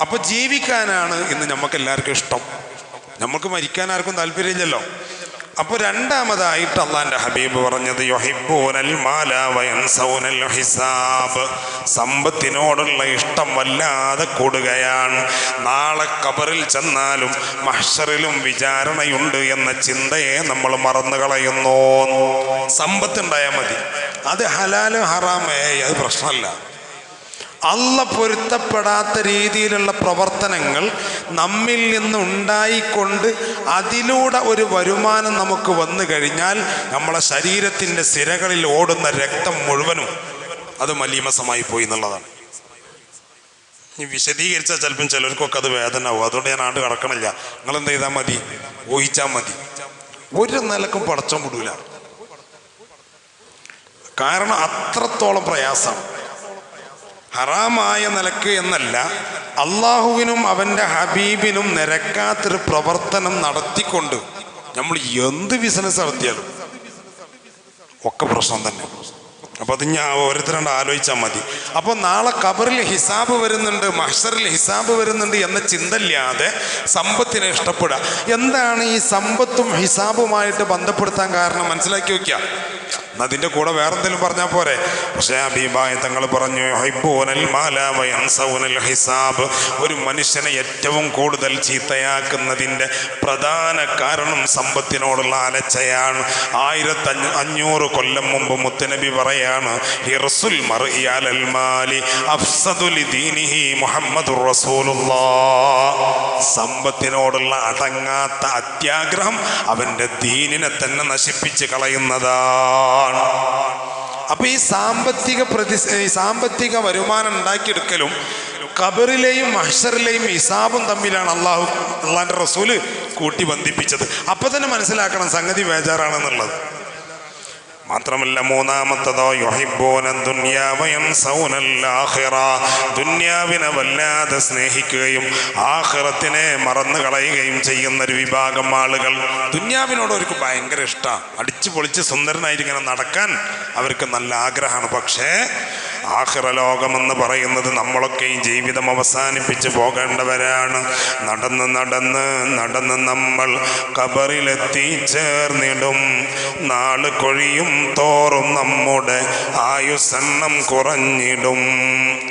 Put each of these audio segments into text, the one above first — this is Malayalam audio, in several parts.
അപ്പൊ ജീവിക്കാനാണ് ഇന്ന് നമുക്ക് എല്ലാവർക്കും ഇഷ്ടം. നമുക്ക് മരിക്കാൻ ആർക്കും താല്പര്യമില്ലല്ലോ. അപ്പൊ രണ്ടാമതായിട്ട് അള്ളാന്റെ ഹബീബ് പറഞ്ഞത് വയൻസൗനൽ ഹിസാബ്. സമ്പത്തിനോടുള്ള ഇഷ്ടം വല്ലാതെ കൂടുകയാണ്. നാളെ കബറിൽ ചെന്നാലും മഹ്ഷറിലും വിചാരണയുണ്ട് എന്ന ചിന്തയെ നമ്മൾ മറന്നു കളയുന്നു. സമ്പത്തുണ്ടായാൽ മതി. അത് ഹലാലും ഹറാമേ അത് പ്രശ്നമല്ല. അല്ല പൊരുത്തപ്പെടാത്ത രീതിയിലുള്ള പ്രവർത്തനങ്ങൾ നമ്മിൽ നിന്നുണ്ടായിക്കൊണ്ട് അതിലൂടെ ഒരു വരുമാനം നമുക്ക് വന്നു കഴിഞ്ഞാൽ നമ്മളെ ശരീരത്തിന്റെ സിരകളിൽ ഓടുന്ന രക്തം മുഴുവനും അത് മലീമസമായി പോയി എന്നുള്ളതാണ്. ഈ വിശദീകരിച്ചാൽ ചിലപ്പം ചിലർക്കൊക്കെ അത് വേദന ആവും അതുകൊണ്ട് ഞാൻ ആണ്ട് കടക്കണില്ല. നിങ്ങൾ എന്ത് ചെയ്താൽ മതി? ഊഹിച്ചാൽ മതി. ഒരു നിലക്കും പടച്ചം വിടൂല. കാരണം അത്രത്തോളം പ്രയാസമാണ്. ഹറാമായ നിലയ്ക്ക് എന്നല്ല അള്ളാഹുവിനും അവന്റെ ഹബീബിനും നിരക്കാത്തൊരു പ്രവർത്തനം നടത്തിക്കൊണ്ട് നമ്മൾ എന്ത് ബിസിനസ് നടത്തിയാലും ഒക്കെ പ്രശ്നം തന്നെ. അപ്പൊ അത് ഞാൻ ഓരോരുത്തരോട് ആലോചിച്ചാൽ മതി. അപ്പോൾ നാളെ കബറിൽ ഹിസാബ് വരുന്നുണ്ട് മഹ്സറിൽ ഹിസാബ് വരുന്നുണ്ട് എന്ന ചിന്തയില്ലാതെ സമ്പത്തിനെ ഇഷ്ടപ്പെടുക. എന്താണ് ഈ സമ്പത്തും ഹിസാബുമായിട്ട് ബന്ധപ്പെടുത്താൻ കാരണം? മനസ്സിലാക്കി വയ്ക്കുക അതിന്റെ കൂടെ വേറെ എന്തെങ്കിലും പറഞ്ഞാൽ പോരെ. പക്ഷേ അബീബായ പറഞ്ഞു ഹൈബോനൽ മാല വയൻസൗനൽ ഹിസാബ്. ഒരു മനുഷ്യനെ ഏറ്റവും കൂടുതൽ ചീത്തയാക്കുന്നതിന്റെ പ്രധാന കാരണം സമ്പത്തിനോടുള്ള അലച്ചയാണ്. ആയിരത്തി അഞ്ഞൂറ് കൊല്ലം മുമ്പ് മുത്തനബി പറയാണ് ലിദീനിഹി മുഹമ്മദുർ സമ്പത്തിനോടുള്ള അടങ്ങാത്ത അത്യാഗ്രഹം അവന്റെ ദീനിനെ തന്നെ നശിപ്പിച്ച് കളയുന്നതാണ്. അപ്പൊ ഈ സാമ്പത്തിക പ്രതി സാമ്പത്തിക വരുമാനം ഉണ്ടാക്കിയെടുക്കലും ഖബറിലെയും മഹ്ഷറിലെയും ഇസാബും തമ്മിലാണ് അള്ളാഹു അള്ളാന്റെ റസൂൽ കൂട്ടി ബന്ധിപ്പിച്ചത് അപ്പൊ തന്നെ മനസ്സിലാക്കണം സംഗതി ബേജാറാണെന്നുള്ളത്. മാത്രമല്ല മൂന്നാമത്തതോ യുഹിബോന ദുന്യാവയം സൗനൽ ആഹിറ ദുന്യാവിനെ വല്ലാതെ സ്നേഹിക്കുകയും ആഹിറത്തിനെ മറന്നു കളയുകയും ചെയ്യുന്ന ഒരു വിഭാഗം ആളുകൾ. ദുന്യാവിനോട് അവർക്ക് ഭയങ്കര ഇഷ്ടമാണ് അടിച്ചു പൊളിച്ച് സുന്ദരനായിരിക്കണം നടക്കാൻ അവർക്ക് നല്ല ആഗ്രഹമാണ്. പക്ഷേ ആഖിറ ലോകമെന്ന് പറയുന്നത് നമ്മളൊക്കെയും ജീവിതം അവസാനിപ്പിച്ച് പോകേണ്ടവരാണ്. നടന്ന് നടന്ന് നടന്ന് നമ്മൾ കബറിലെത്തി ചേർന്നിടും. നാൾ കൊഴിയും തോറും നമ്മുടെ ആയുസെണ്ണം കുറഞ്ഞിടും.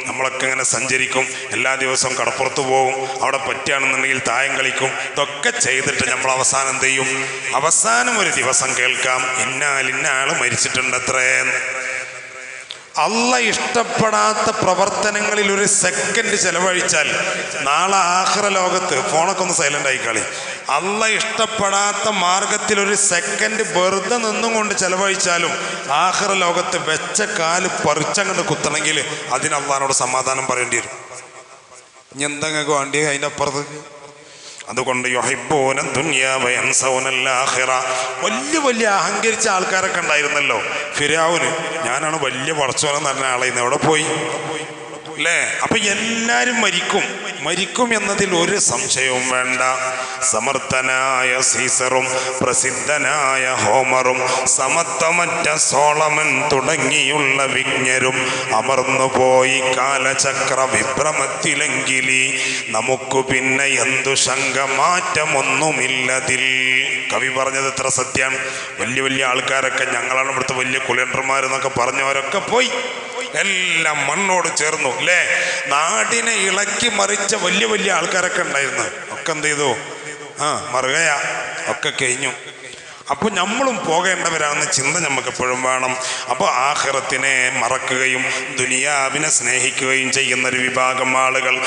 നമ്മളൊക്കെ ഇങ്ങനെ സഞ്ചരിക്കും. എല്ലാ ദിവസവും കടപ്പുറത്ത് പോകും. അവിടെ പറ്റുകയാണെന്നുണ്ടെങ്കിൽ തായം കളിക്കും. ഇതൊക്കെ ചെയ്തിട്ട് നമ്മൾ അവസാനം ചെയ്യും? അവസാനം ഒരു ദിവസം കേൾക്കാം. ഇന്നാൽ ഇന്നാൾ മരിച്ചിട്ടുണ്ട് അത്രേന്ന് അല്ല ഇഷ്ടപ്പെടാത്ത പ്രവർത്തനങ്ങളിൽ ഒരു സെക്കൻഡ് ചെലവഴിച്ചാൽ നാളെ ആഹ്റ ലോകത്ത് ഫോണൊക്കെ ഒന്ന് സൈലന്റ് ആയിക്കളി അല്ല ഇഷ്ടപ്പെടാത്ത മാർഗത്തിൽ ഒരു സെക്കൻഡ് വെറുതെ നിന്നും കൊണ്ട് ചെലവഴിച്ചാലും ആഹ്റ ലോകത്ത് വെച്ച കാൽ പറിച്ചങ്ങോട്ട് കുത്തണമെങ്കിൽ അതിന് സമാധാനം പറയേണ്ടി വരും. ഇനി എന്തെങ്കിലും വേണ്ടി അതിന്റെ അപ്പുറത്ത് അതുകൊണ്ട് യുഹിബ്ബൂന ദുനിയാവ യൻസൗനൽ ആഖിറ വലിയ വലിയ അഹങ്കരിച്ച ആൾക്കാരൊക്കെ ഉണ്ടായിരുന്നല്ലോ. ഫിരാവുന് ഞാനാണ് വലിയ പടച്ചോനെന്ന് പറഞ്ഞ ആളെ ഇന്ന് എവിടെ പോയി? അല്ലേ? അപ്പൊ എല്ലാരും മരിക്കും. മരിക്കും എന്നതിൽ ഒരു സംശയവും വേണ്ട. സമർത്ഥനായ സീസറും പ്രസിദ്ധനായ ഹോമറും സമത്വമറ്റ സോളമൻ തുടങ്ങിയുള്ള വിജ്ഞരും അമർന്നുപോയി കാലചക്ര വിഭ്രമത്തിലെങ്കിലി നമുക്ക് പിന്നെ എന്തു ശങ്ക മാറ്റമൊന്നുമില്ലതിൽ കവി പറഞ്ഞത് എത്ര സത്യം വലിയ വലിയ ആൾക്കാരൊക്കെ ഞങ്ങളാണ് ഇവിടുത്തെ വലിയ കുലണ്ടർമാരെന്നൊക്കെ പറഞ്ഞവരൊക്കെ പോയി. എല്ലാം മണ്ണോട് ചേർന്നു അല്ലേ? നാടിനെ ഇളക്കി മറിച്ച വലിയ വലിയ ആൾക്കാരൊക്കെ ഉണ്ടായിരുന്നു. ഒക്കെ എന്ത് ചെയ്തു? ആ മറുകയ ഒക്കെ കഴിഞ്ഞു. അപ്പോൾ നമ്മളും പോകേണ്ടവരാണെന്ന ചിന്ത നമുക്ക് എപ്പോഴും വേണം. അപ്പോൾ ആഹ്റത്തിനെ മറക്കുകയും ദുനിയാവിനെ സ്നേഹിക്കുകയും ചെയ്യുന്നൊരു വിഭാഗം ആളുകൾ